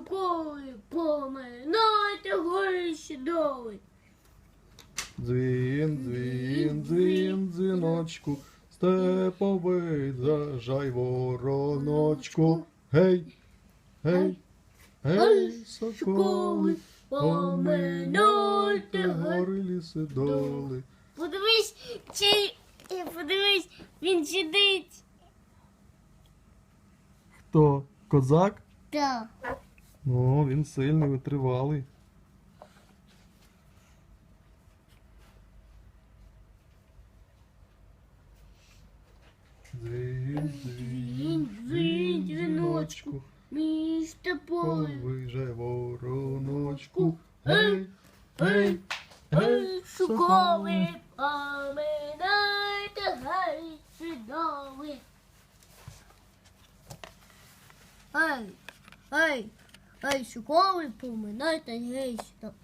Шукали, поминайте гори доли. Дзвін, дзвін, дзвін, дзвіночку, степовий зажай вороночку. Гей, гей, гей, соколи, поминайте гори. ліси доли. Подивись, чи е, подивись, він сидить. Хто? Козак? Так. О, він сильний, витривалий. Дзвін, дзвін, дзвін, дзвіночку, Місто поле. повиже вороночку. Гей, гей, гей, Шукали, поминайте гей чудові. Ай, ай, ай, шукали, поминайте гей чудові.